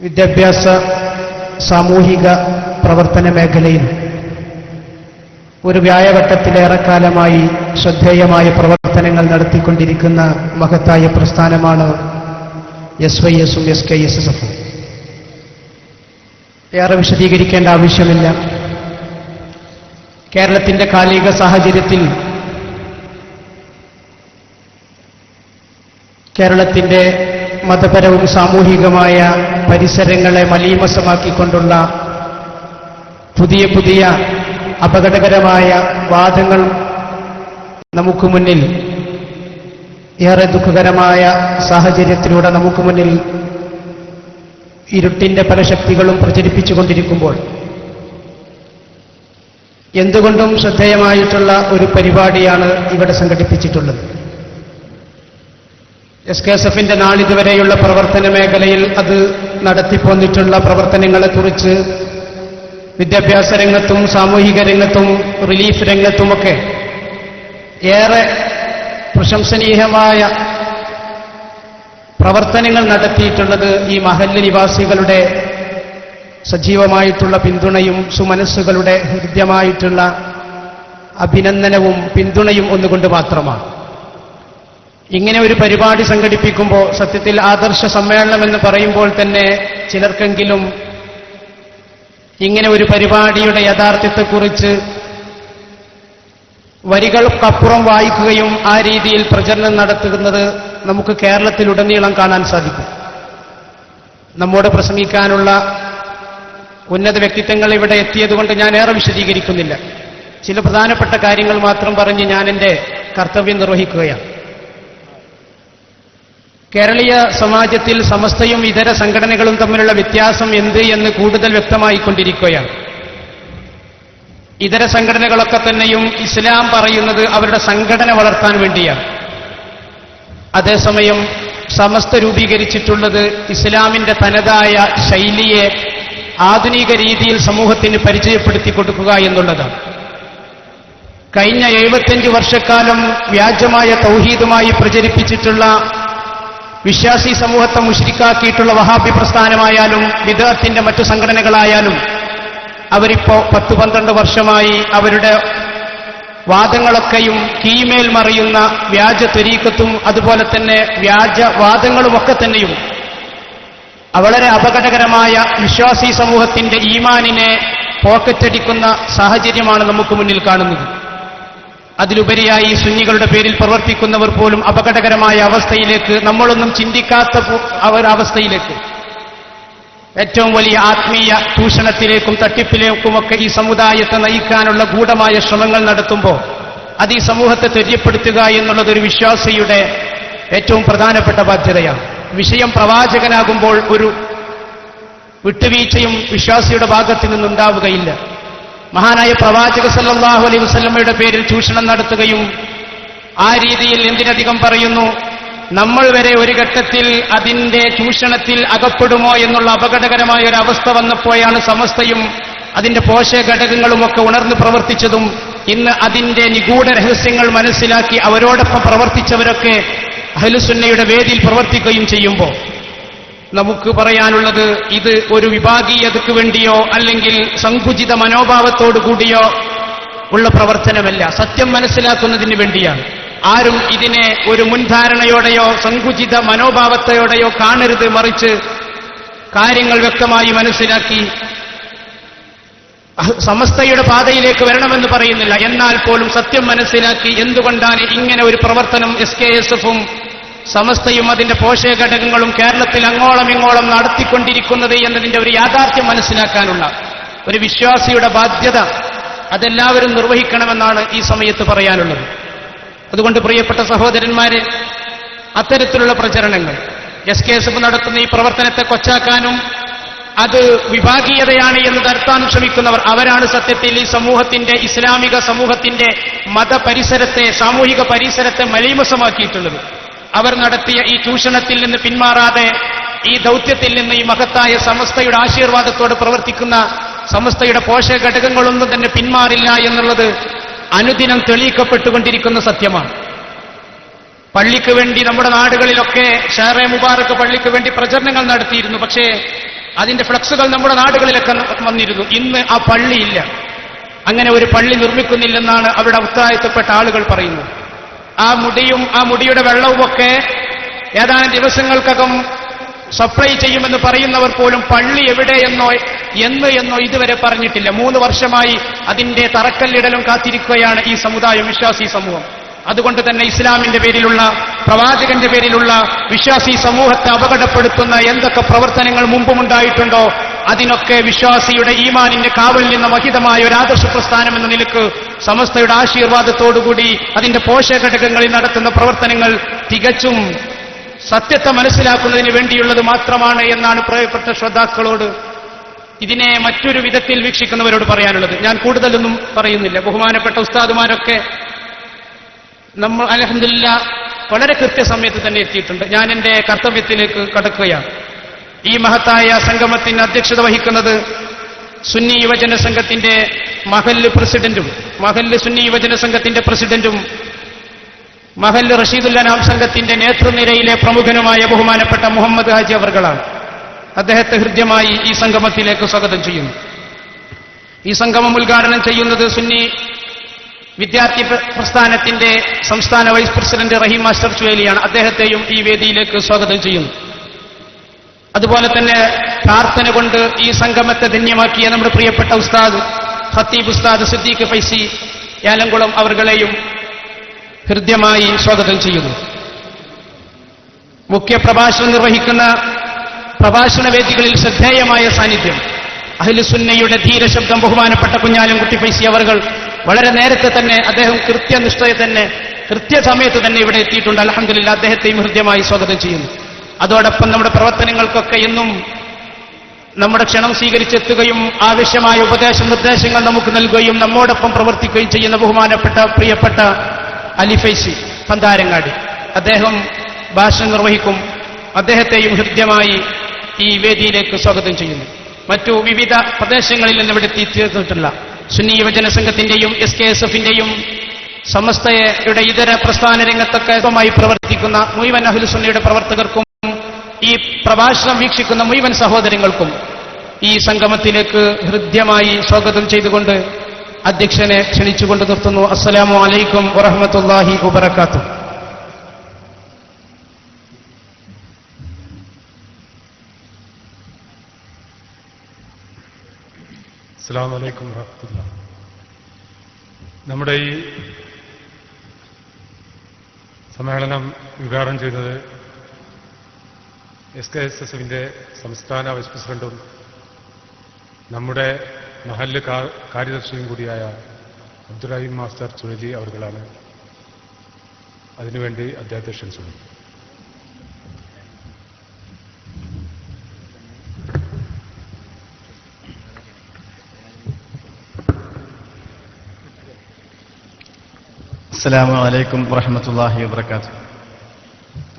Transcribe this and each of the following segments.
വിദ്യാഭ്യാസ സാമൂഹിക പ്രവർത്തന മേഖലയിൽ ഒരു വ്യായഘട്ടത്തിലേറെക്കാലമായി ശ്രദ്ധേയമായ പ്രവർത്തനങ്ങൾ നടത്തിക്കൊണ്ടിരിക്കുന്ന മഹത്തായ പ്രസ്ഥാനമാണ് എസ് വൈ എസും എസ് കെ എസ് എസ് എഫും ഏറെ വിശദീകരിക്കേണ്ട ആവശ്യമില്ല. കേരളത്തിന്റെ കാലിക സാഹചര്യത്തിൽ കേരളത്തിന്റെ മതപരവും സാമൂഹികമായ പരിസരങ്ങളെ മലീമസമാക്കിക്കൊണ്ടുള്ള പുതിയ പുതിയ അപകടകരമായ വാദങ്ങൾ നമുക്ക് മുന്നിൽ ഏറെ ദുഃഖകരമായ സാഹചര്യത്തിലൂടെ നമുക്ക് മുന്നിൽ ഇരുട്ടിന്റെ പല ശക്തികളും പ്രചരിപ്പിച്ചുകൊണ്ടിരിക്കുമ്പോൾ എന്തുകൊണ്ടും ശ്രദ്ധേയമായിട്ടുള്ള ഒരു പരിപാടിയാണ് ഇവിടെ സംഘടിപ്പിച്ചിട്ടുള്ളത്. എസ് കെ എസ് എഫിന്റെ നാളിതുവരെയുള്ള പ്രവർത്തന മേഖലയിൽ അത് നടത്തിപ്പോന്നിട്ടുള്ള പ്രവർത്തനങ്ങളെക്കുറിച്ച് വിദ്യാഭ്യാസ രംഗത്തും സാമൂഹിക രംഗത്തും റിലീഫ് രംഗത്തുമൊക്കെ ഏറെ പ്രശംസനീയമായ പ്രവർത്തനങ്ങൾ നടത്തിയിട്ടുള്ളത് ഈ മഹല്ല് നിവാസികളുടെ സജീവമായിട്ടുള്ള പിന്തുണയും സുമനസ്സുകളുടെ ഹൃദ്യമായിട്ടുള്ള അഭിനന്ദനവും പിന്തുണയും ഒന്നുകൊണ്ട് മാത്രമാണ്. ഇങ്ങനെ ഒരു പരിപാടി സംഘടിപ്പിക്കുമ്പോൾ സത്യത്തിൽ ആദർശ സമ്മേളനം എന്ന് പറയുമ്പോൾ തന്നെ ചിലർക്കെങ്കിലും ഇങ്ങനെ ഒരു പരിപാടിയുടെ യഥാർത്ഥത്തെക്കുറിച്ച് വരികൾക്കപ്പുറം വായിക്കുകയും ആ രീതിയിൽ പ്രചരണം നടത്തുന്നത് നമുക്ക് കേരളത്തിൽ കേരളത്തിലുടനീളം കാണാൻ സാധിക്കും. നമ്മോട് പ്രസംഗിക്കാനുള്ള ഉന്നത വ്യക്തിത്വങ്ങൾ ഇവിടെ എത്തിയതുകൊണ്ട് ഞാൻ ഏറെ വിശദീകരിക്കുന്നില്ല. ചില പ്രധാനപ്പെട്ട കാര്യങ്ങൾ മാത്രം പറഞ്ഞ് ഞാൻ എന്റെ കർത്തവ്യം നിർവഹിക്കുകയാണ്. കേരളീയ സമാജത്തിൽ സമസ്തയും ഇതര സംഘടനകളും തമ്മിലുള്ള വ്യത്യാസം എന്ത് എന്ന് കൂടുതൽ വ്യക്തമായിക്കൊണ്ടിരിക്കുകയാണ്. ഇതര സംഘടനകളൊക്കെ തന്നെയും ഇസ്ലാം പറയുന്നത് അവരുടെ സംഘടന വളർത്താൻ വേണ്ടിയാണ്. അതേസമയം സമസ്ത രൂപീകരിച്ചിട്ടുള്ളത് ഇസ്ലാമിന്റെ തനതായ ശൈലിയെ ആധുനിക രീതിയിൽ സമൂഹത്തിന് പരിചയപ്പെടുത്തി കൊടുക്കുക എന്നുള്ളതാണ്. കഴിഞ്ഞ എഴുപത്തിയഞ്ച് വർഷക്കാലം വ്യാജമായ തൗഹീദുമായി പ്രചരിപ്പിച്ചിട്ടുള്ള വിശ്വാസി സമൂഹത്തെ മുഷ്രിക്കാക്കിയിട്ടുള്ള വഹാബി പ്രസ്ഥാനമായാലും വിദഗ്ധത്തിന്റെ മറ്റു സംഘടനകളായാലും അവരിപ്പോ പത്തു പന്ത്രണ്ട് വർഷമായി അവരുടെ വാദങ്ങളൊക്കെയും കീമേൽ മറിയുന്ന വ്യാജ തെരീക്കത്തും അതുപോലെ തന്നെ വ്യാജ വാദങ്ങളുമൊക്കെ തന്നെയും വളരെ അപകടകരമായ വിശ്വാസി സമൂഹത്തിന്റെ ഈമാനിനെ പോക്കറ്റടിക്കുന്ന സാഹചര്യമാണ് നമുക്ക് മുന്നിൽ കാണുന്നത്. അതിലുപരിയായി സുന്നികളുടെ പേരിൽ പ്രവർത്തിക്കുന്നവർ പോലും അപകടകരമായ അവസ്ഥയിലേക്ക് നമ്മളൊന്നും ചിന്തിക്കാത്ത അവസ്ഥയിലേക്ക്. ഏറ്റവും വലിയ ആത്മീയ ചൂഷണത്തിലേക്കും തട്ടിപ്പിലേക്കുമൊക്കെ ഈ സമുദായത്തെ നയിക്കാനുള്ള ഗൂഢമായ ശ്രമങ്ങൾ നടത്തുമ്പോൾ അത് ഈ സമൂഹത്തെ തെര്യപ്പെടുത്തുക എന്നുള്ളത് ഒരു വിശ്വാസിയുടെ ഏറ്റവും പ്രധാനപ്പെട്ട ബാധ്യതയാണ്. വിഷയം പ്രവാചകനാകുമ്പോൾ ഒരു വിട്ടുവീഴ്ചയും വിശ്വാസിയുടെ ഭാഗത്തു നിന്നുണ്ടാവുകയില്ല. മഹാനായ പ്രവാചക സല്ലാഹു അലൈഹി വസ്ലമ്മയുടെ പേരിൽ ചൂഷണം നടത്തുകയും ആ രീതിയിൽ എന്തിനധികം പറയുന്നു നമ്മൾ വരെ ഒരു ഘട്ടത്തിൽ അതിന്റെ ചൂഷണത്തിൽ അകപ്പെടുമോ എന്നുള്ള അപകടകരമായ ഒരു അവസ്ഥ വന്നപ്പോഴാണ് സമസ്തയും അതിന്റെ ഒക്കെ ഉണർന്നു പ്രവർത്തിച്ചതും. ഇന്ന് അതിന്റെ നിഗൂഢ രഹസ്യങ്ങൾ മനസ്സിലാക്കി അവരോടൊപ്പം പ്രവർത്തിച്ചവരൊക്കെ അഹലുസുന്നയുടെ വേദിയിൽ പ്രവർത്തിക്കുകയും ചെയ്യുമ്പോൾ നമുക്ക് പറയാനുള്ളത് ഇത് ഒരു വിഭാഗീയതയ്ക്ക് വേണ്ടിയോ അല്ലെങ്കിൽ സങ്കുചിത മനോഭാവത്തോടു കൂടിയോ ഉള്ള പ്രവർത്തനമല്ല. സത്യം മനസ്സിലാക്കുന്നതിന് വേണ്ടിയാണ്. ആരും ഇതിനെ ഒരു മുൻധാരണയോടെയോ സങ്കുചിത മനോഭാവത്തോടെയോ കാണരുത് മറിച്ച് കാര്യങ്ങൾ വ്യക്തമായി മനസ്സിലാക്കി സമസ്തയുടെ പാതയിലേക്ക് വരണമെന്ന് പറയുന്നില്ല. എന്നാൽ പോലും സത്യം മനസ്സിലാക്കി എന്തുകൊണ്ടാണ് ഇങ്ങനെ ഒരു പ്രവർത്തനം എസ് കെ എസ് എഫും സമസ്തയും അതിന്റെ പോഷക ഘടകങ്ങളും കേരളത്തിൽ അങ്ങോളം ഇങ്ങോളം നടത്തിക്കൊണ്ടിരിക്കുന്നത് എന്നതിന്റെ ഒരു യാഥാർത്ഥ്യം മനസ്സിലാക്കാനുള്ള ഒരു വിശ്വാസിയുടെ ബാധ്യത അതെല്ലാവരും നിർവഹിക്കണമെന്നാണ് ഈ സമയത്ത് പറയാനുള്ളത്. അതുകൊണ്ട് പ്രിയപ്പെട്ട സഹോദരന്മാരെ അത്തരത്തിലുള്ള പ്രചരണങ്ങൾ എസ് കെ എസ് എഫ് നടത്തുന്ന ഈ പ്രവർത്തനത്തെ കൊച്ചാക്കാനും അത് വിഭാഗീയതയാണ് എന്ന് തരുത്താൻ ശ്രമിക്കുന്നവർ അവരാണ് സത്യത്തിൽ ഈ സമൂഹത്തിന്റെ ഇസ്ലാമിക സമൂഹത്തിന്റെ മതപരിസരത്തെ സാമൂഹിക പരിസരത്തെ മലീമസമാക്കിയിട്ടുള്ളത്. അവർ നടത്തിയ ഈ ചൂഷണത്തിൽ നിന്ന് പിന്മാറാതെ ഈ ദൗത്യത്തിൽ നിന്ന് ഈ മഹത്തായ സമസ്തയുടെ ആശീർവാദത്തോട് പ്രവർത്തിക്കുന്ന സമസ്തയുടെ പോഷക ഘടകങ്ങളൊന്നും തന്നെ പിന്മാറില്ല എന്നുള്ളത് അനുദിനം തെളിയിക്കപ്പെട്ടുകൊണ്ടിരിക്കുന്ന സത്യമാണ്. പള്ളിക്ക് വേണ്ടി നമ്മുടെ നാടുകളിലൊക്കെ ഷേറെ മുബാറക്ക് പള്ളിക്ക് വേണ്ടി പ്രചരണങ്ങൾ നടത്തിയിരുന്നു. പക്ഷേ അതിന്റെ ഫ്ലക്സുകൾ നമ്മുടെ നാടുകളിലൊക്കെ വന്നിരുന്നു. ഇന്ന് ആ പള്ളിയില്ല. അങ്ങനെ ഒരു പള്ളി നിർമ്മിക്കുന്നില്ലെന്നാണ് അവിടെ ഉത്തരവാദിത്തപ്പെട്ട ആളുകൾ പറയുന്നത്. ആ മുടിയും ആ മുടിയുടെ വെള്ളവും ഒക്കെ ഏതാനും ദിവസങ്ങൾക്കകം സപ്ലൈ ചെയ്യുമെന്ന് പറയുന്നവർ പോലും പള്ളി എവിടെയെന്നോ എന്ന് എന്നോ ഇതുവരെ പറഞ്ഞിട്ടില്ല. മൂന്ന് വർഷമായി അതിന്റെ തറക്കല്ലിടലും കാത്തിരിക്കുകയാണ് ഈ സമുദായം വിശ്വാസി സമൂഹം. അതുകൊണ്ട് തന്നെ ഇസ്ലാമിന്റെ പേരിലുള്ള പ്രവാചകന്റെ പേരിലുള്ള വിശ്വാസി സമൂഹത്തെ അപകടപ്പെടുത്തുന്ന എന്തൊക്കെ പ്രവർത്തനങ്ങൾ മുമ്പുമുണ്ടായിട്ടുണ്ടോ അതിനൊക്കെ വിശ്വാസിയുടെ ഈമാനിന്റെ കാവലിൽ നിന്ന് വഹിതമായ ഒരു ആദർശ പ്രസ്ഥാനം എന്ന നിലയ്ക്ക് സമസ്തയുടെ ആശീർവാദത്തോടുകൂടി അതിന്റെ പോഷക ഘടകങ്ങളിൽ നടത്തുന്ന പ്രവർത്തനങ്ങൾ തികച്ചും സത്യത്തെ മനസ്സിലാക്കുന്നതിന് വേണ്ടിയുള്ളത് മാത്രമാണ് എന്നാണ് പ്രിയപ്പെട്ട ശ്രദ്ധാക്കളോട് ഇതിനെ മറ്റൊരു വിധത്തിൽ വീക്ഷിക്കുന്നവരോട് പറയാനുള്ളത്. ഞാൻ കൂടുതലൊന്നും പറയുന്നില്ല. ബഹുമാനപ്പെട്ട ഉസ്താദുമാരൊക്കെ നമ്മൾ അലഹമില്ല വളരെ കൃത്യസമയത്ത് തന്നെ എത്തിയിട്ടുണ്ട്. ഞാൻ എന്റെ കർത്തവ്യത്തിലേക്ക് കടക്കുകയാണ്. ഈ മഹത്തായ സംഗമത്തിന് അധ്യക്ഷത വഹിക്കുന്നത് സുന്നി യുവജന സംഘത്തിന്റെ മഹല്ല് പ്രസിഡന്റും മഹല്ല് സുന്നി യുവജന സംഘത്തിന്റെ പ്രസിഡന്റും മഹല്ല് റഷീദുല്ലനാം സംഘത്തിന്റെ നേതൃനിരയിലെ പ്രമുഖനുമായ ബഹുമാനപ്പെട്ട മുഹമ്മദ് ഹാജി അവർകളാണ്. അദ്ദേഹത്തെ ഹൃദ്യമായി ഈ സംഗമത്തിലേക്ക് സ്വാഗതം ചെയ്യുന്നു. ഈ സംഗമം ഉദ്ഘാടനം ചെയ്യുന്നത് സുന്നി വിദ്യാർത്ഥി പ്രസ്ഥാനത്തിന്റെ സംസ്ഥാന വൈസ് പ്രസിഡന്റ് റഹീം മാസ്റ്റർ ചുവേലിയാണ്. അദ്ദേഹത്തെയും ഈ വേദിയിലേക്ക് സ്വാഗതം ചെയ്യുന്നു. അതുപോലെ തന്നെ പ്രാർത്ഥന കൊണ്ട് ഈ സംഗമത്തെ ധന്യമാക്കിയ നമ്മുടെ പ്രിയപ്പെട്ട ഉസ്താദ് ഖത്തീബ് ഉസ്താദ് സിദ്ദീഖ് ഫൈസി ഏലംകുളം അവർകളെയും ഹൃദ്യമായി സ്വാഗതം ചെയ്യുന്നു. മുഖ്യ പ്രഭാഷണം നിർവഹിക്കുന്ന പ്രഭാഷണ വേദികളിൽ ശ്രദ്ധേയമായ സാന്നിധ്യം. അഹിലുസുന്നയുടെ ധീരശബ്ദം ബഹുമാനപ്പെട്ട കുഞ്ഞാലംകുട്ടി ഫൈസി അവർകൾ വളരെ നേരത്തെ തന്നെ അദ്ദേഹം കൃത്യനിഷ്ഠയെ തന്നെ കൃത്യസമയത്ത് തന്നെ ഇവിടെ എത്തിയിട്ടുണ്ട്. അലഹമില്ല അദ്ദേഹത്തെയും ഹൃദ്യമായി സ്വാഗതം ചെയ്യുന്നു. അതോടൊപ്പം നമ്മുടെ പ്രവർത്തനങ്ങൾക്കൊക്കെ എന്നും നമ്മുടെ ക്ഷണം സ്വീകരിച്ചെത്തുകയും ആവശ്യമായ ഉപദേശ നിർദ്ദേശങ്ങൾ നമുക്ക് നൽകുകയും നമ്മോടൊപ്പം പ്രവർത്തിക്കുകയും ചെയ്യുന്ന ബഹുമാനപ്പെട്ട പ്രിയപ്പെട്ട അലിഫൈസി പന്താരങ്ങാടി. അദ്ദേഹം ഭാഷ നിർവഹിക്കും. അദ്ദേഹത്തെയും ഹൃദ്യമായി ഈ വേദിയിലേക്ക് സ്വാഗതം ചെയ്യുന്നു. മറ്റു വിവിധ പ്രദേശങ്ങളിൽ നിന്ന് ഇവിടെ എത്തിച്ചേർന്നിട്ടുള്ള സുന്നി യുവജന സംഘത്തിന്റെയും എസ് കെ എസ് എഫിന്റെയും സമസ്തയുടെ ഇതര പ്രസ്ഥാന രംഗത്തൊക്കെ പ്രവർത്തിക്കുന്ന മുഴുവൻ സുന്നിയുടെ പ്രവർത്തകർക്കും ഈ പ്രഭാഷണം വീക്ഷിക്കുന്ന മുഴുവൻ സഹോദരങ്ങൾക്കും ഈ സംഗമത്തിലേക്ക് ഹൃദ്യമായി സ്വാഗതം ചെയ്തുകൊണ്ട് അധ്യക്ഷനെ ക്ഷണിച്ചുകൊണ്ട് നിർത്തുന്നു. അസ്സലാമു അലൈക്കും വറഹമത്തല്ലാഹി വബർക്കാത്തു അസ്സാം വലൈക്കും വറഹമത്തുള്ള നമ്മുടെ ഈ സമ്മേളനം ഉദ്ഘാടനം ചെയ്തത് എസ് കെ എസ് എസിന്റെ സംസ്ഥാന വൈസ് പ്രസിഡന്റും നമ്മുടെ മഹല്ല് കാര്യദർശിയും കൂടിയായ അബ്ദുറഹിം മാസ്റ്റർ സുരജി അവർകളാണ് അതിനുവേണ്ടി അദ്ദേഹത്തെ ക്ഷണിച്ചത്. അസ്സാം വലൈക്കും വാഹമത്തല്ലാഹി വാത്തു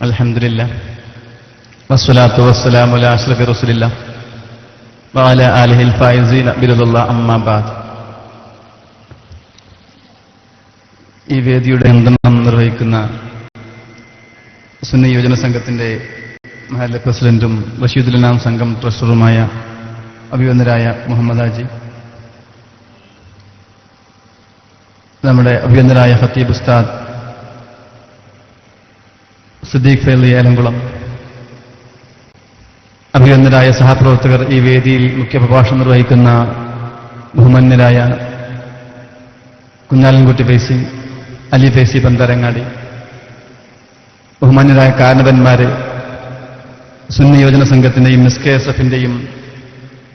അലഹമില്ല വസ്സലാത്തു വസ്സലാമു അലാ അഷ്റഫി റസൂലില്ല വഅല ആലിഹി ഫൈസീന അമ്മാ ബാദ്. ഈ വേദിയുടെ നിയന്ത്രണം നിർവഹിക്കുന്ന സുന്നി യുവജന സംഘത്തിന്റെ മഹല്ല പ്രസിഡന്റും റഷീദുലനാം സംഘം ട്രഷററുമായ അഭിവന്ദരായ മുഹമ്മദ് ആജി നമ്മുടെ അഭിവന്ദനായ ഫത്തീബ് ഉസ്താദ് സിദ്ദീഖ് ഫൈലി ഏലംകുളം. അഭിനന്ദനായ സഹപ്രവർത്തകർ ഈ വേദിയിൽ മുഖ്യപ്രഭാഷണം നിർവഹിക്കുന്ന ബഹുമാന്യരായ കുഞ്ഞാലൻകുട്ടി പേസി അലി പേസി പന്തരങ്ങാടി ബഹുമാന്യരായ കാരണവന്മാര് സുന്നി യോജന സംഘത്തിന്റെയും എസ് കെ എസ് എഫിന്റെയും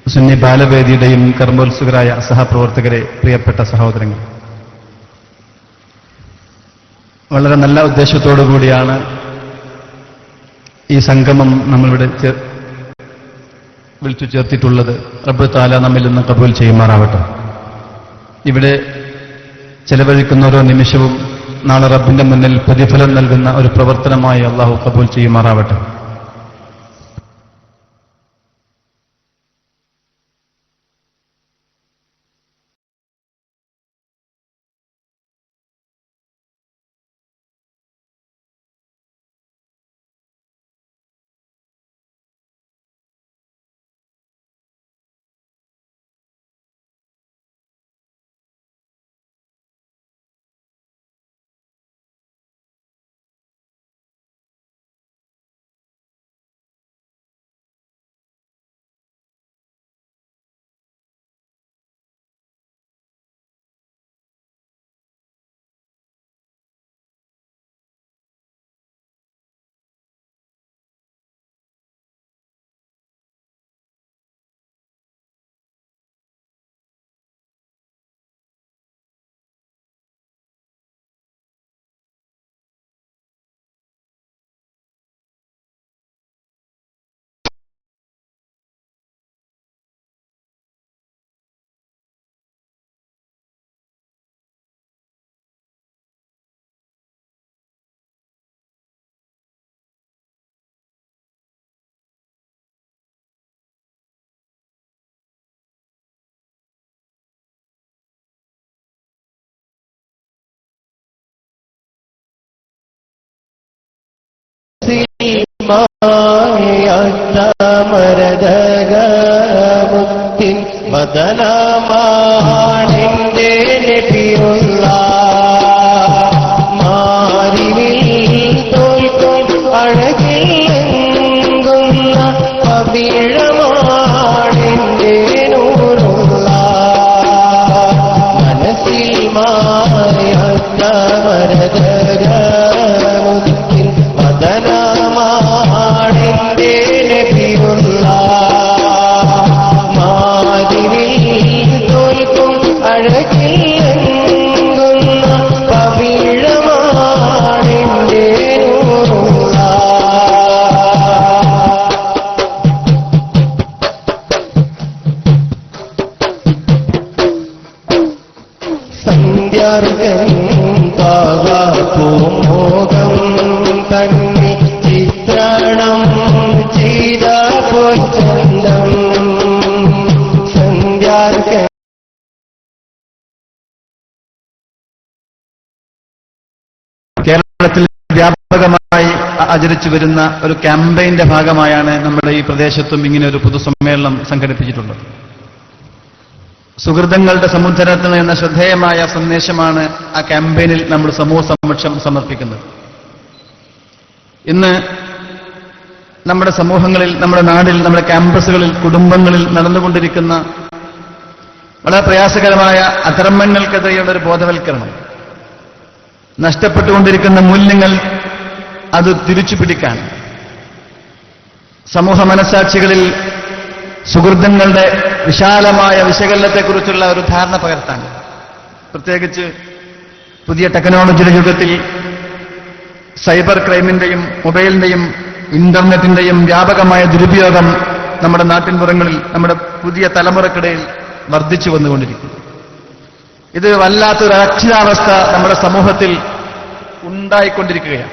സുന്നി ബാലവേദിയുടെയും കർമ്മോത്സുകരായ സഹപ്രവർത്തകരെ പ്രിയപ്പെട്ട സഹോദരങ്ങൾ വളരെ നല്ല ഉദ്ദേശത്തോടു കൂടിയാണ് ഈ സംഗമം നമ്മളിവിടെ വിളിച്ചു ചേർത്തിട്ടുള്ളത് റബ്ബ് താല നമ്മിൽ നിന്ന് കബൂൽ ചെയ്യുമാറാവട്ടെ. ഇവിടെ ചെലവഴിക്കുന്ന ഓരോ നിമിഷവും നാളെ റബ്ബിന്റെ മുന്നിൽ പ്രതിഫലം നൽകുന്ന ഒരു പ്രവർത്തനമായി അള്ളാഹു കബൂൽ ചെയ്യുമാറാവട്ടെ. മനസ്സിൽ ചിത്രണം കേരളത്തിൽ വ്യാപകമായി ആചരിച്ചു വരുന്ന ഒരു ക്യാമ്പയിന്റെ ഭാഗമായാണ് നമ്മുടെ ഈ പ്രദേശത്തും ഇങ്ങനെ ഒരു പൊതുസമ്മേളനം സംഘടിപ്പിച്ചിട്ടുള്ളത്. സുഹൃതങ്ങളുടെ സമുദ്രത്തിൽ എന്ന ശ്രദ്ധേയമായ സന്ദേശമാണ് ആ ക്യാമ്പയിനിൽ നമ്മൾ സമൂഹ സമക്ഷം സമർപ്പിക്കുന്നത്. ഇന്ന് നമ്മുടെ സമൂഹങ്ങളിൽ നമ്മുടെ നാടിൽ നമ്മുടെ ക്യാമ്പസുകളിൽ കുടുംബങ്ങളിൽ നടന്നുകൊണ്ടിരിക്കുന്ന വളരെ പ്രയാസകരമായ അധർമ്മങ്ങൾക്കെതിരെയുള്ള ഒരു ബോധവൽക്കരണം. നഷ്ടപ്പെട്ടുകൊണ്ടിരിക്കുന്ന മൂല്യങ്ങൾ അത് തിരിച്ചു പിടിക്കാൻ സമൂഹ മനസാക്ഷികളിൽ സുഹൃത്തുക്കളുടെ വിശാലമായ വിശകലനത്തെക്കുറിച്ചുള്ള ഒരു ധാരണ പകർത്താൻ പ്രത്യേകിച്ച് പുതിയ ടെക്നോളജിയുടെ യുഗത്തിൽ സൈബർ ക്രൈമിന്റെയും മൊബൈലിന്റെയും ഇന്റർനെറ്റിന്റെയും വ്യാപകമായ ദുരുപയോഗം നമ്മുടെ നാട്ടിൻപുറങ്ങളിൽ നമ്മുടെ പുതിയ തലമുറക്കിടയിൽ വർദ്ധിച്ചു വന്നുകൊണ്ടിരിക്കുന്നു. ഇത് വല്ലാത്തൊരു അരക്ഷിതാവസ്ഥ നമ്മുടെ സമൂഹത്തിൽ ഉണ്ടായിക്കൊണ്ടിരിക്കുകയാണ്.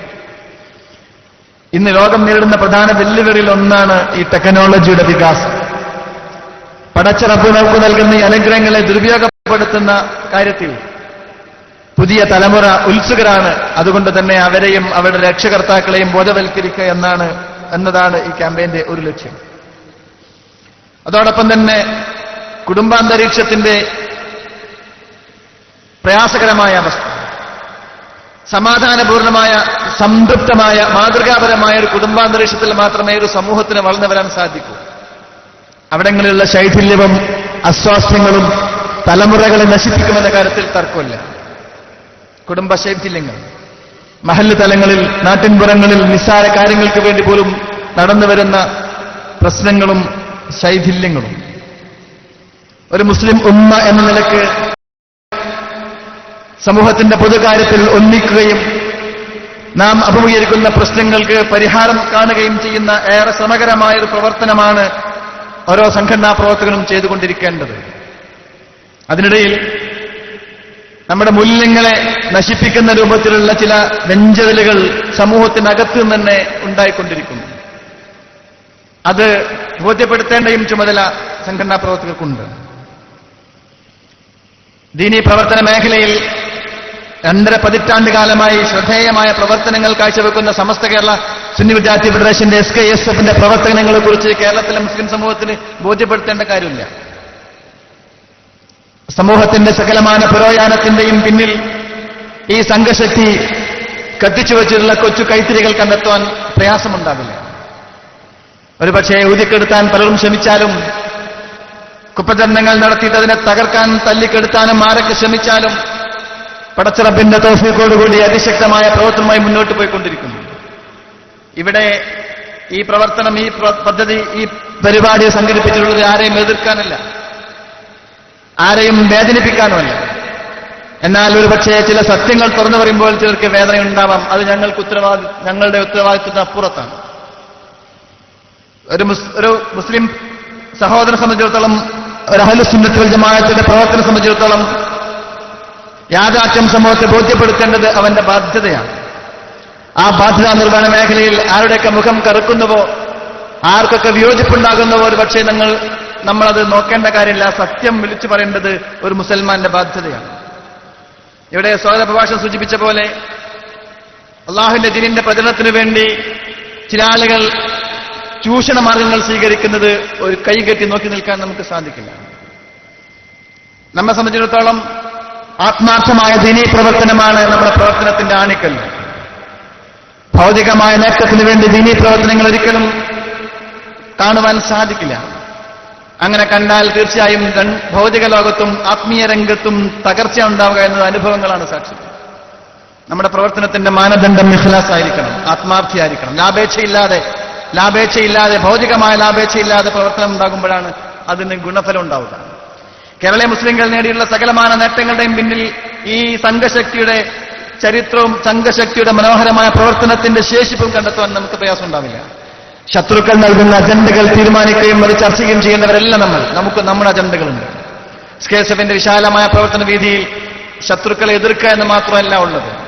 ഇന്ന് ലോകം നേരിടുന്ന പ്രധാന വെല്ലുവിളിയിൽ ഒന്നാണ് ഈ ടെക്നോളജിയുടെ വികാസം. പടച്ചിറപ്പ് നമുക്ക് നൽകുന്ന അനുഗ്രഹങ്ങളെ ദുരുപയോഗപ്പെടുത്തുന്ന കാര്യത്തിൽ പുതിയ തലമുറ ഉത്സുകരാണ്. അതുകൊണ്ട് തന്നെ അവരെയും അവരുടെ രക്ഷകർത്താക്കളെയും ബോധവൽക്കരിക്കുക എന്നാണ് എന്നതാണ് ഈ ക്യാമ്പയിന്റെ ഒരു ലക്ഷ്യം. അതോടൊപ്പം തന്നെ കുടുംബാന്തരീക്ഷത്തിന്റെ പ്രയാസകരമായ അവസ്ഥ. സമാധാനപൂർണമായ സംതൃപ്തമായ മാതൃകാപരമായ ഒരു കുടുംബാന്തരീക്ഷത്തിൽ മാത്രമേ ഒരു സമൂഹത്തിന് വളർന്നു വരാൻ സാധിക്കൂ. അവിടങ്ങളിലുള്ള ശൈഥില്യവും അസ്വാസ്ഥ്യങ്ങളും തലമുറകളെ നശിപ്പിക്കുമെന്ന കാര്യത്തിൽ തർക്കമില്ല. കുടുംബ ശൈഥില്യങ്ങൾ. മഹല്ല് തലങ്ങളിൽ നാട്ടിൻപുറങ്ങളിൽ നിസ്സാര കാര്യങ്ങൾക്ക് വേണ്ടി പോലും നടന്നു വരുന്ന പ്രശ്നങ്ങളും ശൈഥില്യങ്ങളും. ഒരു മുസ്ലിം ഉമ്മ എന്ന നിലയ്ക്ക് സമൂഹത്തിന്റെ പൊതുകാര്യത്തിൽ ഒന്നിക്കുകയും നാം അഭിമുഖീകരിക്കുന്ന പ്രശ്നങ്ങൾക്ക് പരിഹാരം കാണുകയും ചെയ്യുന്ന ഏറെ ശ്രമകരമായ ഒരു പ്രവർത്തനമാണ് ഓരോ സംഘടനാ പ്രവർത്തകനും ചെയ്തുകൊണ്ടിരിക്കേണ്ടത്. അതിനിടയിൽ നമ്മുടെ മൂല്യങ്ങളെ നശിപ്പിക്കുന്ന രൂപത്തിലുള്ള ചില വെഞ്ചതലുകൾ സമൂഹത്തിനകത്ത് തന്നെ ഉണ്ടായിക്കൊണ്ടിരിക്കുന്നു. അത് ബോധ്യപ്പെടുത്തേണ്ടയും ചുമതല സംഘടനാ പ്രവർത്തകർക്കുണ്ട്. ദീനി പ്രവർത്തന മേഖലയിൽ രണ്ടര പതിറ്റാണ്ട് കാലമായി ശ്രദ്ധേയമായ പ്രവർത്തനങ്ങൾ കാഴ്ചവെക്കുന്ന സമസ്ത കേരള സുന്നി വിദ്യാർത്ഥി ഫെഡറേഷന്റെ എസ് കെ എസ് എഫിന്റെ പ്രവർത്തനങ്ങളെ കുറിച്ച് കേരളത്തിലെ മുസ്ലിം സമൂഹത്തിന് ബോധ്യപ്പെടുത്തേണ്ട കാര്യമില്ല. സമൂഹത്തിന്റെ സകലമാന പുരോയാനത്തിന്റെയും പിന്നിൽ ഈ സംഘശക്തി കത്തിച്ചു വച്ചിട്ടുള്ള കൊച്ചു കൈത്തിരികൾ കണ്ടെത്താൻ പ്രയാസമുണ്ടാവില്ല. ഒരുപക്ഷെ ഊതിക്കെടുത്താൻ പലരും ശ്രമിച്ചാലും കുപ്പചരണങ്ങൾ നടത്തിയിട്ട് അതിനെ തകർക്കാൻ തല്ലിക്കെടുത്താനും ആരൊക്കെ ശ്രമിച്ചാലും പടച്ചിറപ്പിന്റെ തോഫിക്കോടുകൂടി അതിശക്തമായ പ്രവർത്തനമായി മുന്നോട്ട് പോയിക്കൊണ്ടിരിക്കുന്നു. ഇവിടെ ഈ പ്രവർത്തനം ഈ പദ്ധതി ഈ പരിപാടി സംഘടിപ്പിച്ചിട്ടുള്ളത് ആരെയും എതിർക്കാനല്ല. ആരെയും വേദനിപ്പിക്കാനുമല്ല. എന്നാൽ ഒരുപക്ഷെ ചില സത്യങ്ങൾ തുറന്നു പറയുമ്പോൾ ചിലർക്ക് വേദന ഉണ്ടാവാം അത് ഞങ്ങൾക്ക് ഉത്തരവാദി ഞങ്ങളുടെ ഉത്തരവാദിത്വത്തിന് അപ്പുറത്താണ്. ഒരു ഒരു മുസ്ലിം സഹോദരനെ സംബന്ധിച്ചിടത്തോളം ഒരു അഹലുസുന്നത്ത് വൽ ജമാഅത്തിന്റെ പ്രവർത്തനം സംബന്ധിച്ചിടത്തോളം യാഥാർത്ഥ്യം സമൂഹത്തെ ബോധ്യപ്പെടുത്തേണ്ടത് അവന്റെ ബാധ്യതയാണ്. ആ ബാധ്യതാ നിർവഹണ മേഖലയിൽ ആരുടെയൊക്കെ മുഖം കറുക്കുന്നുവോ ആർക്കൊക്കെ വിയോജിപ്പുണ്ടാകുന്നുവോ ഒരു പക്ഷേ നിങ്ങൾ നമ്മളത് നോക്കേണ്ട കാര്യമില്ല. സത്യം വിളിച്ചു പറയേണ്ടത് ഒരു മുസൽമാന്റെ ബാധ്യതയാണ്. ഇവിടെ സ്വാഗത പ്രഭാഷണം സൂചിപ്പിച്ച പോലെ അള്ളാഹുവിന്റെ ദിനിന്റെ പ്രചരണത്തിന് വേണ്ടി ചില ആളുകൾ ചൂഷണ മാർഗങ്ങൾ സ്വീകരിക്കുന്നത് ഒരു കൈകെട്ടി നോക്കി നിൽക്കാൻ നമുക്ക് സാധിക്കില്ല. നമ്മെ സംബന്ധിച്ചിടത്തോളം ആത്മാർത്ഥമായ ദിനീ പ്രവർത്തനമാണ് നമ്മുടെ പ്രവർത്തനത്തിന്റെ ആണിക്കൽ ഭൗതികമായ നേട്ടത്തിന് വേണ്ടി ദീനീ പ്രവർത്തനങ്ങൾ ഒരിക്കലും കാണുവാൻ സാധിക്കില്ല. അങ്ങനെ കണ്ടാൽ തീർച്ചയായും ഭൗതിക ലോകത്തും ആത്മീയ രംഗത്തും തകർച്ച ഉണ്ടാവുക എന്നത് അനുഭവങ്ങളാണ് സാക്ഷി. നമ്മുടെ പ്രവർത്തനത്തിന്റെ മാനദണ്ഡം ഇഖ്ലാസ് ആയിരിക്കണം ആത്മാർത്ഥിയായിരിക്കണം. ലാഭേച്ഛയില്ലാതെ ലാഭേച്ഛയില്ലാതെ ഭൗതികമായ ലാഭേച്ഛയില്ലാതെ പ്രവർത്തനം ഉണ്ടാകുമ്പോഴാണ് അതിന് ഗുണഫലം ഉണ്ടാവുക. കേരളീയ മുസ്ലിങ്ങൾ നേടിയുള്ള സകലമാന നേട്ടങ്ങളുടെയും പിന്നിൽ ഈ സംഘശക്തിയുടെ ചരിത്രവും സംഘശക്തിയുടെ മനോഹരമായ പ്രവർത്തനത്തിന്റെ ശേഷിപ്പും കണ്ടെത്താൻ നമുക്ക് പ്രയാസം ഉണ്ടാവില്ല. ശത്രുക്കൾ നൽകുന്ന അജണ്ടകൾ തീരുമാനിക്കുകയും അത് ചർച്ച ചെയ്യുകയും ചെയ്യുന്നവരല്ല നമ്മൾ. നമുക്ക് നമ്മുടെ അജണ്ടകളുണ്ട്. എഫിന്റെ വിശാലമായ പ്രവർത്തന രീതിയിൽ ശത്രുക്കളെ എതിർക്കുക എന്ന് മാത്രമല്ല ഉള്ളത്.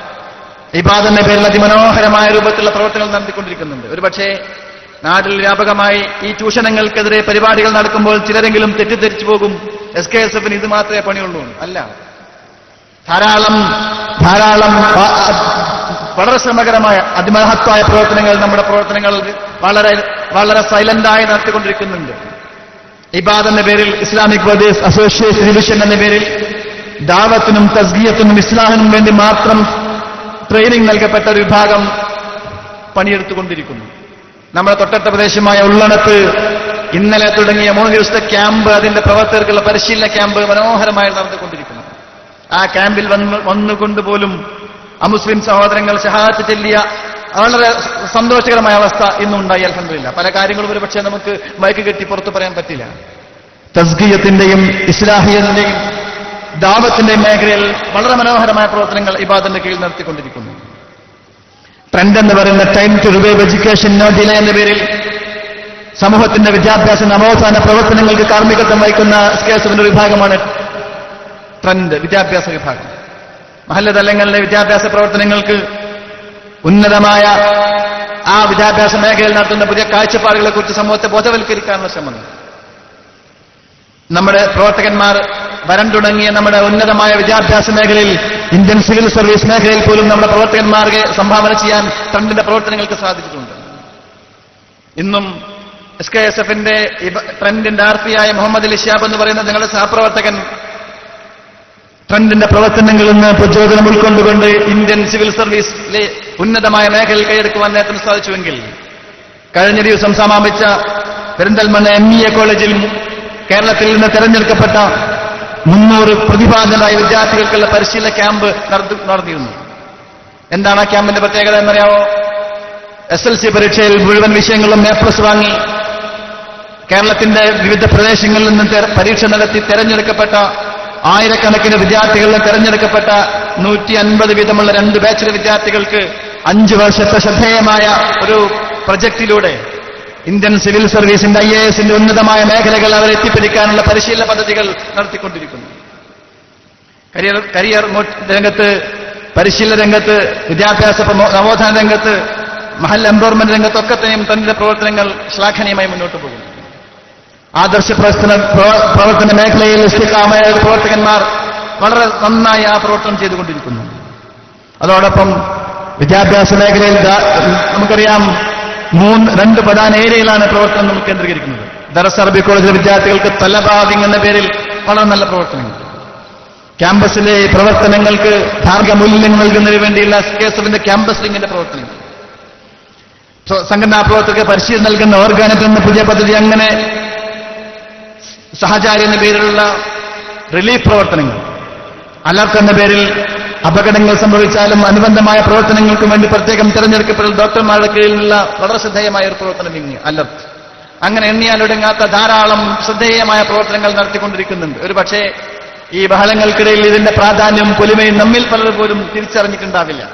ഇബാദന്റെ പേരിൽ അതിമനോഹരമായ രൂപത്തിലുള്ള പ്രവർത്തനങ്ങൾ നടത്തിക്കൊണ്ടിരിക്കുന്നുണ്ട്. ഒരുപക്ഷേ നാട്ടിൽ വ്യാപകമായി ഈ ചൂഷണങ്ങൾക്കെതിരെ പരിപാടികൾ നടക്കുമ്പോൾ ചിലരെങ്കിലും തെറ്റിദ്ധരിച്ചു പോകും. എസ് കെ എസ് എഫിന് ഇത് മാത്രമേ പണിയുള്ളൂ. അല്ല. ധാരാളം ധാരാളം വളരെ ശ്രമകരമായ അതിമഹത്വായ പ്രവർത്തനങ്ങൾ നമ്മുടെ പ്രവർത്തനങ്ങൾ വളരെ വളരെ സൈലന്റായി നടത്തിക്കൊണ്ടിരിക്കുന്നുണ്ട്. ഇബാദ് എന്ന പേരിൽ ഇസ്ലാമിക് ബ്രദേഴ്സ് അസോസിയേഷൻ ഡിവിഷൻ എന്ന പേരിൽ ദാവത്തിനും തസ്ഗീയത്തിനും ഇസ്ലാഹിനും വേണ്ടി മാത്രം ട്രെയിനിങ് നൽകപ്പെട്ട ഒരു വിഭാഗം പണിയെടുത്തുകൊണ്ടിരിക്കുന്നു. നമ്മുടെ തൊട്ടടുത്ത പ്രദേശമായ ഉള്ളണത്ത് ഇന്നലെ തുടങ്ങിയ മൂന്ന് ദിവസത്തെ ക്യാമ്പ് അതിന്റെ പ്രവർത്തകർക്കുള്ള പരിശീലന ക്യാമ്പ് മനോഹരമായി നടന്നുകൊണ്ടിരിക്കുന്നു. ആ ക്യാമ്പിൽ വന്ന് വന്നുകൊണ്ട് പോലും അമുസ്ലിം സഹോദരങ്ങൾ ഷഹാദത്ത് ചെല്ലിയ വളരെ സന്തോഷകരമായ അവസ്ഥ ഇന്നുണ്ടായി അലഹമില്ല പല കാര്യങ്ങളും ഒരു പക്ഷേ നമുക്ക് മയക്ക് കെട്ടി പുറത്തു പറയാൻ പറ്റില്ല. തസ്ഗീയത്തിന്റെയും ഇസ്ലാഹിയത്തിന്റെയും ദാവത്തിന്റെയും മേഖലയിൽ വളരെ മനോഹരമായ പ്രവർത്തനങ്ങൾ ഇബാദന്റെ കീഴിൽ നടത്തിക്കൊണ്ടിരിക്കുന്നു. ട്രെൻഡ് എന്ന് പറയുന്ന time to revive education now എന്ന പേരിൽ സമൂഹത്തിന്റെ വിദ്യാഭ്യാസ നവോത്ഥാന പ്രവർത്തനങ്ങൾക്ക് കാർമ്മികത്വം വഹിക്കുന്ന സ്കേസിന്റെ വിഭാഗമാണ് ട്രെൻഡ് വിദ്യാഭ്യാസ വിഭാഗം. മഹല്ല തലങ്ങളിലെ വിദ്യാഭ്യാസ പ്രവർത്തനങ്ങൾക്ക് ഉന്നതമായ ആ വിദ്യാഭ്യാസ മേഖലയിൽ നടത്തുന്ന പുതിയ കാഴ്ചപ്പാടുകളെ കുറിച്ച് സമൂഹത്തെ ബോധവൽക്കരിക്കാനുള്ള ശ്രമം നമ്മുടെ പ്രവർത്തകന്മാർ വരം തുടങ്ങിയ നമ്മുടെ ഉന്നതമായ വിദ്യാഭ്യാസ മേഖലയിൽ ഇന്ത്യൻ സിവിൽ സർവീസ് മേഖലയിൽ പോലും നമ്മുടെ പ്രവർത്തകന്മാർക്ക് സംഭാവന ചെയ്യാൻ ട്രെൻഡിന്റെ പ്രവർത്തനങ്ങൾക്ക് സാധിച്ചിട്ടുണ്ട്. ഇന്നും എസ് കെ എസ് എഫിന്റെ ട്രെൻഡിന്റെ ആർത്തിയായ മുഹമ്മദ് അലി ഷിയാബ് എന്ന് പറയുന്ന നിങ്ങളുടെ സഹപ്രവർത്തകൻ ട്രെൻഡിന്റെ പ്രവർത്തനങ്ങളിൽ നിന്ന് പ്രചോദനം ഉൾക്കൊണ്ടുകൊണ്ട് ഇന്ത്യൻ സിവിൽ സർവീസിലെ ഉന്നതമായ മേഖലയിൽ കൈയെടുക്കുവാൻ നേതൃത്വം സാധിച്ചുവെങ്കിൽ കഴിഞ്ഞ ദിവസം സമാപിച്ച പെരിന്തൽമണ്ണ എം ഇ എ കോളേജിൽ കേരളത്തിൽ നിന്ന് തെരഞ്ഞെടുക്കപ്പെട്ട മുന്നൂറ് പ്രതിഭാതരായ വിദ്യാർത്ഥികൾക്കുള്ള പരിശീലന ക്യാമ്പ് നടത്തി- നടത്തിയിരുന്നു എന്താണ് ആ ക്യാമ്പിന്റെ പ്രത്യേകത എന്നറിയാവോ? എസ് എൽ സി പരീക്ഷയിൽ മുഴുവൻ വിഷയങ്ങളും എ പ്ലസ് വാങ്ങി കേരളത്തിന്റെ വിവിധ പ്രദേശങ്ങളിൽ നിന്ന് പരീക്ഷ നടത്തി തെരഞ്ഞെടുക്കപ്പെട്ട ആയിരക്കണക്കിന് വിദ്യാർത്ഥികളിൽ തെരഞ്ഞെടുക്കപ്പെട്ട നൂറ്റി അൻപത് വീതമുള്ള രണ്ട് ബാച്ചിലെ വിദ്യാർത്ഥികൾക്ക് അഞ്ച് വർഷത്തെ ശ്രദ്ധേയമായ ഒരു പ്രൊജക്ടിലൂടെ ഇന്ത്യൻ സിവിൽ സർവീസിന്റെ ഐ എ എസിന്റെ ഉന്നതമായ മേഖലകൾ അവരെ എത്തിപ്പിടിക്കാനുള്ള പരിശീലന പദ്ധതികൾ നടത്തിക്കൊണ്ടിരിക്കുന്നു. കരിയർ കരിയർ രംഗത്ത് പരിശീലന രംഗത്ത് വിദ്യാഭ്യാസ നവോത്ഥാന രംഗത്ത് മഹൽ എംപവർമെന്റ് രംഗത്തൊക്കെ തന്നെയും തന്റെ പ്രവർത്തനങ്ങൾ ശ്ലാഘനീയമായി മുന്നോട്ട് പോകുന്നു. ആദർശ പ്രവർത്തന പ്രവർത്തന മേഖലയിൽ ഇസ്തിഖാമയ പ്രവർത്തകന്മാർ വളരെ നന്നായി ആ പ്രവർത്തനം ചെയ്തുകൊണ്ടിരിക്കുന്നു. അതോടൊപ്പം വിദ്യാഭ്യാസ മേഖലയിൽ നമുക്കറിയാം മൂന്ന് രണ്ട് പ്രധാന ഏരിയയിലാണ് പ്രവർത്തനം നമ്മൾ കേന്ദ്രീകരിക്കുന്നത്. ദറസ് അറബി കോളേജിലെ വിദ്യാർത്ഥികൾക്ക് തലബാവിംഗ് എന്ന പേരിൽ വളരെ നല്ല പ്രവർത്തനങ്ങൾ. ക്യാമ്പസിലെ പ്രവർത്തനങ്ങൾക്ക് ധാർമ്മികമൂല്യം നൽകുന്നതിന് വേണ്ടിയുള്ള കേസഫിന്റെ ക്യാമ്പസ് ലിങ്കിന്റെ പ്രവർത്തനങ്ങൾ. സംഘടനാ പ്രവർത്തകർക്ക് പരിശീലനം നൽകുന്ന ഓർഗാനത്തിൽ എന്ന പുതിയ പദ്ധതി അങ്ങനെ സഹചാരി എന്ന പേരിലുള്ള റിലീഫ് പ്രവർത്തനങ്ങൾ. അലർട്ട് എന്ന പേരിൽ അപകടങ്ങൾ സംഭവിച്ചാലും അനുബന്ധമായ പ്രവർത്തനങ്ങൾക്കും വേണ്ടി പ്രത്യേകം തിരഞ്ഞെടുക്കപ്പെട്ട ഡോക്ടർമാരുടെ കീഴിലുള്ള വളരെ ശ്രദ്ധേയമായ ഒരു പ്രവർത്തനം ഇങ്ങനെ അലർട്ട്. അങ്ങനെ എണ്ണിയാലൊടുങ്ങാത്ത ധാരാളം ശ്രദ്ധേയമായ പ്രവർത്തനങ്ങൾ നടത്തിക്കൊണ്ടിരിക്കുന്നുണ്ട്. ഒരു പക്ഷേ ഈ ബഹളങ്ങൾക്കിടയിൽ ഇതിന്റെ പ്രാധാന്യം പൊലിമയും നമ്മിൽ പലർ പോലും തിരിച്ചറിഞ്ഞിട്ടുണ്ടാവില്ല.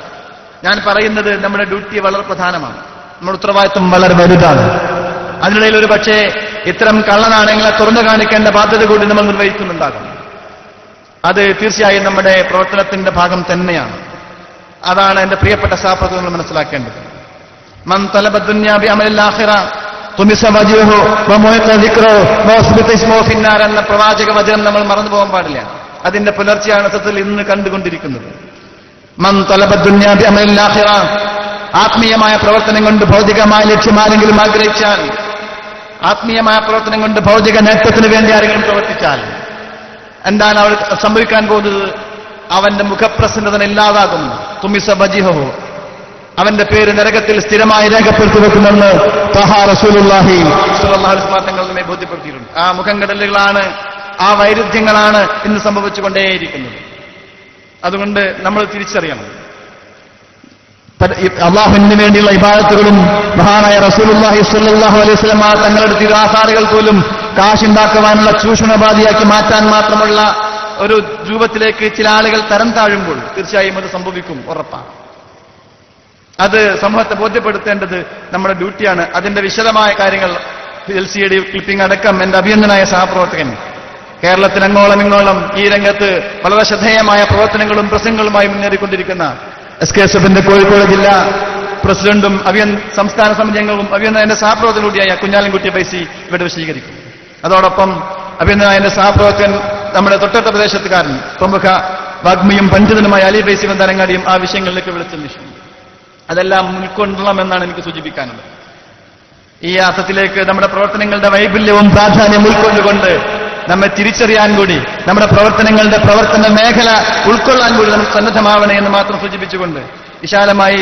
ഞാൻ പറയുന്നത് നമ്മുടെ ഡ്യൂട്ടി വളരെ പ്രധാനമാണ്. നമ്മുടെ ഉത്തരവാദിത്വം വളരെ വലുതാണ്. അതിനിടയിൽ ഒരു പക്ഷേ ഇത്തരം കള്ളനാണയങ്ങളെ തുറന്നു കാണിക്കേണ്ട ബാധ്യത കൂടി നമ്മൾ നിർവഹിക്കുന്നുണ്ടാകും അത് തീർച്ചയായും നമ്മുടെ പ്രവർത്തനത്തിന്റെ ഭാഗം തന്നെയാണ്. അതാണ് എന്റെ പ്രിയപ്പെട്ട സഹപ്രവർത്തകങ്ങൾ മനസ്സിലാക്കേണ്ടത്. മൻ തലബ ഫിന്നാർ എന്ന പ്രവാചക വചനം നമ്മൾ മറന്നു പോകാൻ പാടില്ല. അതിന്റെ പുലർച്ചെയാണ് സത്യത്തിൽ ഇന്ന് കണ്ടുകൊണ്ടിരിക്കുന്നത്. മൻ തലബ ആഖിറ ആത്മീയമായ പ്രവർത്തനം കൊണ്ട് ഭൗതികമായ ലക്ഷ്യമാരെങ്കിലും ആഗ്രഹിച്ചാൽ ആത്മീയമായ പ്രവർത്തനം കൊണ്ട് ഭൗതിക നേട്ടത്തിന് വേണ്ടി ആരെങ്കിലും പ്രവർത്തിച്ചാൽ എന്താണ് അവൾ സംഭവിക്കാൻ പോകുന്നത്? അവന്റെ മുഖപ്രസന്നതന ഇല്ലാതാകും തുമിസ ബജിഹോ അവന്റെ പേര് നരകത്തിൽ സ്ഥിരമായി രേഖപ്പെടുത്തി വെക്കുമെന്ന് തഹാ റസൂലുള്ളാഹി സ്വല്ലല്ലാഹു അലൈഹി വസല്ലം തങ്ങൾ നമ്മെ ബോധ്യപ്പെടുത്തിയിട്ടുണ്ട്. ആ മുഖംകടലുകളാണ് ആ വൈരുദ്ധ്യങ്ങളാണ് ഇന്ന് സംഭവിച്ചുകൊണ്ടേയിരിക്കുന്നത്. അതുകൊണ്ട് നമ്മൾ തിരിച്ചറിയണം. അള്ളാഹുവിന് വേണ്ടിയുള്ള ഇബാദത്തുകളും മഹാനായ റസൂലുള്ളാഹി സ്വല്ലല്ലാഹു അലൈഹി വസല്ലം തങ്ങളുടെ തിരാസാറുകൾ പോലും കാശുണ്ടാക്കുവാനുള്ള ചൂഷണബാധിയാക്കി മാറ്റാൻ മാത്രമുള്ള ഒരു രൂപത്തിലേക്ക് ചില ആളുകൾ തരം താഴുമ്പോൾ തീർച്ചയായും അത് സംഭവിക്കും ഉറപ്പാണ്. അത് സമൂഹത്തെ ബോധ്യപ്പെടുത്തേണ്ടത് നമ്മുടെ ഡ്യൂട്ടിയാണ്. അതിന്റെ വിശദമായ കാര്യങ്ങൾ എൽ സി ഡി ക്ലിപ്പിംഗ് അടക്കം എന്റെ അഭിനന്ദനായ സഹപ്രവർത്തകൻ. കേരളത്തിൽ അങ്ങോളം ഇങ്ങോളം ഈ രംഗത്ത് വളരെ ശ്രദ്ധേയമായ പ്രവർത്തനങ്ങളും പ്രസംഗങ്ങളുമായി മുന്നേറിക്കൊണ്ടിരിക്കുന്ന എസ് കെ കോഴിക്കോട് ജില്ലാ പ്രസിഡന്റും അവിയൻ സംസ്ഥാന സമിതി അംഗവും അഭിയന്ന എന്റെ സഹപ്രവർത്തകൻ കൂടിയായ കുഞ്ഞാലിൻകുട്ടി പൈസി ഇവിടെ വിശദീകരിക്കും. അതോടൊപ്പം അഭിനന്ദനായ എന്റെ സഹപ്രവർത്തകൻ നമ്മുടെ തൊട്ടടുത്ത പ്രദേശത്തുകാരൻ പ്രമുഖ വാഗ്മിയും പണ്ഡിതനുമായ അലി ബൈസി ബന്ധാരങ്ങാടിയും ആ വിഷയങ്ങളിലേക്ക് വിളിച്ചന്വേഷിക്കും അതെല്ലാം ഉൾക്കൊള്ളണമെന്നാണ് എനിക്ക് സൂചിപ്പിക്കാനുള്ളത്. ഈ അർത്ഥത്തിലേക്ക് നമ്മുടെ പ്രവർത്തനങ്ങളുടെ വൈപുല്യവും പ്രാധാന്യം ഉൾക്കൊണ്ടുകൊണ്ട് നമ്മെ തിരിച്ചറിയാൻ കൂടി നമ്മുടെ പ്രവർത്തനങ്ങളുടെ പ്രവർത്തന മേഖല ഉൾക്കൊള്ളാൻ കൂടി നമുക്ക് സന്നദ്ധമാവണേ എന്ന് മാത്രം സൂചിപ്പിച്ചുകൊണ്ട് വിശാലമായി